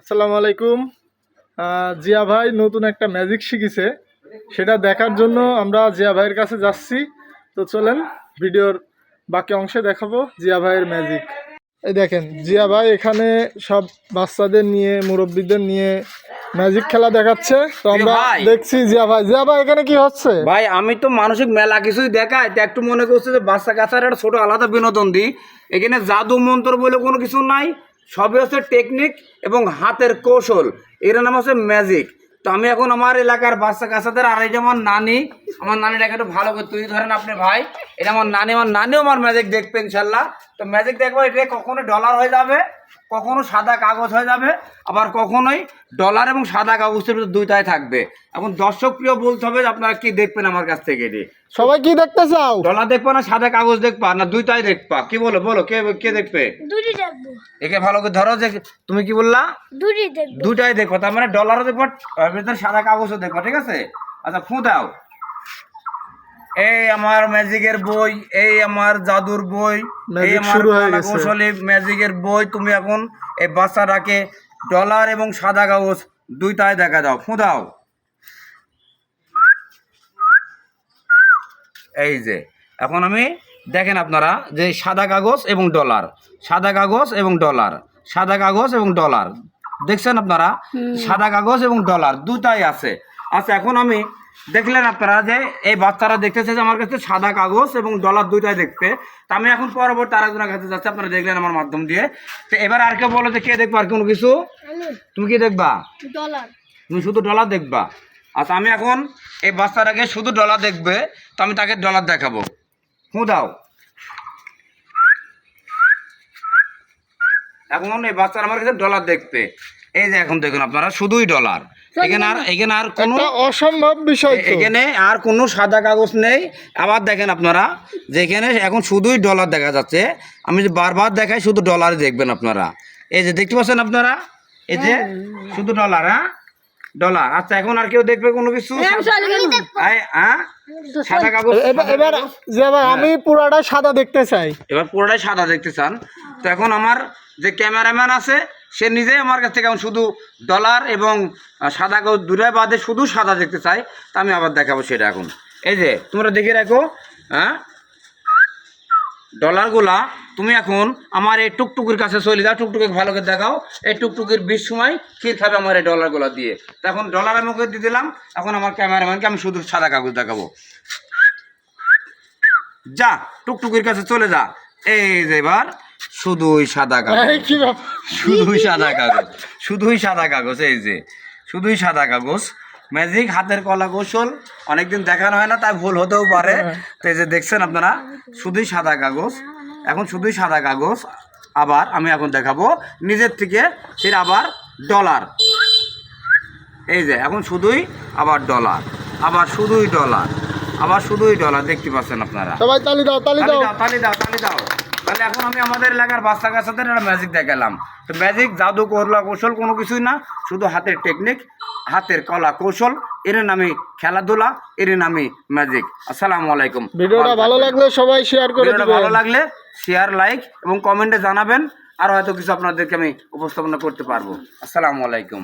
আসসালামু আলাইকুম। জিয়া ভাই নতুন একটা ম্যাজিক শিখেছে। সেটা দেখার জন্য আমরা জিয়া ভাইয়ের কাছে যাচ্ছি। তো চলেন ভিডিওর বাকি অংশে দেখাবো জিয়া ভাইয়ের ম্যাজিক এই দেখেন জিয়া ভাই এখানে সব বাচ্চাদের নিয়ে মুরব্বীদের নিয়ে ম্যাজিক খেলা দেখাচ্ছে। তো আমরা দেখছি জিয়া ভাই। জিয়া ভাই এখানে কি হচ্ছে? ভাই আমি তো মানসিক মেলা কিছুই দেখাই। তো একটু মনে করছে যে বাচ্চা কাচ্চার একটা ছোট আলাদা বিনোদন দিই। এখানে জাদু মন্ত্র বলে কোনো কিছু নাই। সবই হচ্ছে টেকনিক এবং হাতের কৌশল। এর নাম হচ্ছে ম্যাজিক তো আমি এখন আমার এলাকার বাচ্চা কাচ্চাদের আর এই যেমন নানি, আমার নানিটাকে একটু ভালো করে তুই ধরেন আপনি ভাই এটা আমার নানি আমার নানিও আমার ম্যাজিক দেখবে ইনশাল্লাহ। তো ম্যাজিক দেখব এটা কখনো ডলার হয়ে যাবে কখনো সাদা কাগজ হয়ে যাবে আবার কখনোই ডলার এবং সাদা কাগজের ভিতরে দুইটাই থাকবে। এখন দর্শক প্রিয় বলতে হবে যে আপনারা কি দেখবেন আমার কাছ থেকে এটি? সবাই কি দেখতে চাও? ডলার দেখবা না সাদা কাগজ দেখবা? না দুইটাই দেখবা? কি বলো বলো কে কে দেখবে? দুটি দেখব। একে ভালো করে ধরো যে তুমি কি বললা? দুটি দেখব। দুইটাই দেখো তার মানে ডলারও দেখবা সাদা কাগজও দেখবা ঠিক আছে? আচ্ছা ফু দাও। এই আমার ম্যাজিকের বই এই আমার জাদুর বই এই আমার শুরু হয়ে কলা গেছে। কৌশলী ম্যাজিকের বই তুমি এখন এই বাচ্চাটাকে ডলার এবং সাদা কাগজ দুইটাই দেখা দাও ফু দাও। এই যে এখন আমি দেখেন আপনারা যে সাদা কাগজ এবং ডলার সাদা কাগজ এবং ডলার সাদা কাগজ এবং ডলার দেখছেন আপনারা? সাদা কাগজ এবং ডলার দুটাই আছে। আচ্ছা এখন আমি দেখলেন আপনারা যে এই বাচ্চারা দেখতেছে যে আমার কাছে সাদা কাগজ এবং ডলার দুইটাই দেখতে। তা আমি এখন পরবর্তী আরেকজনের কাছে যাচ্ছি আপনারা দেখলেন আমার মাধ্যম দিয়ে। তো এবার আর কেউ বলো যে কে দেখব আর কোনো কিছু? তুমি কি দেখবা? ডলার। তুমি শুধু ডলার দেখবা? আচ্ছা আমি এখন এই বাচ্চাটাকে শুধু ডলার দেখবে তো আমি তাকে ডলার দেখাবো। হু দাও। এখন এই বাচ্চারা আমার কাছে ডলার দেখবে এই যে এখন দেখুন আপনারা শুধুই ডলার এখানে আর এখানে আর কোনো অসম্ভব বিষয় এখানে আর কোনো সাদা কাগজ নেই। আবার দেখেন আপনারা যে এখানে এখন শুধুই ডলার দেখা যাচ্ছে। আমি যে বারবার দেখাই শুধু ডলারই দেখবেন আপনারা। এই যে দেখতে পাচ্ছেন আপনারা? এই যে শুধু ডলার হ্যাঁ? ডলার আচ্ছা এখন আর কেউ দেখবে কোনো কিছু? হ্যাঁ? সাদা কাগজ এবার এবার আমি পুরাটা সাদা দেখতে চাই। এবার পুরোটাই সাদা দেখতে চান। তো এখন আমার যে ক্যামেরাম্যান আছে সে নিজেই আমার কাছ থেকে এখন শুধু ডলার এবং সাদা কাগজ দুটাই বাদে শুধু সাদা দেখতে চাই তা আমি আবার দেখাবো সেটা এখন। এই যে, তোমরা দেখে রাখো হ্যাঁ? ডলারগুলা, তুমি এখন আমার এই টুকটুকির কাছে চলে যাও, টুকটুকি ভালো করে দেখাও। এই টুকটুকির বিশ সময় ক্ষীর খাবে আমার এই ডলারগুলো দিয়ে। এখন ডলার আমি ওকে দিয়ে দিলাম, এখন আমার ক্যামেরাম্যানকে আমি শুধু সাদা কাগজ দেখাবো। যা, টুকটুকির কাছে চলে যা। এই যে এবার শুধুই সাদা কাগজ? শুধুই সাদা কাগজ। শুধুই সাদা কাগজ এই যে। শুধুই সাদা কাগজ। ম্যাজিক হাতের কলা কৌশল। অনেকদিন দেখানো হয় না তাই ভুল হতেও পারে। তো এই যে দেখছেন আপনারা শুধুই সাদা কাগজ। এখন শুধুই সাদা কাগজ। আবার আমি এখন দেখাবো নিজের থেকে ফির আবার ডলার। এই যে এখন শুধুই আবার ডলার। আবার শুধুই ডলার। আবার শুধুই ডলার দেখতে পাচ্ছেন আপনারা। সবাই তালি দাও। তালি দাও তালি দাও তালি দাও। তাহলে এখন আমি আমাদের এলাকার বাচ্চা কাচ্চাদের একটা ম্যাজিক দেখালাম। তো ম্যাজিক জাদু করলা কৌশল কোনো কিছুই না শুধু হাতের টেকনিক হাতের কলা কৌশল এর নামে খেলাধুলা এর নামে ম্যাজিক আসসালামু আলাইকুম। ভিডিওটা ভালো লাগলে সবাই শেয়ার করে ভিডিওটা ভালো লাগলে শেয়ার লাইক এবং কমেন্টে জানাবেন আর হয়তো কিছু আপনাদেরকে আমি উপস্থাপনা করতে পারব। আসসালামু আলাইকুম।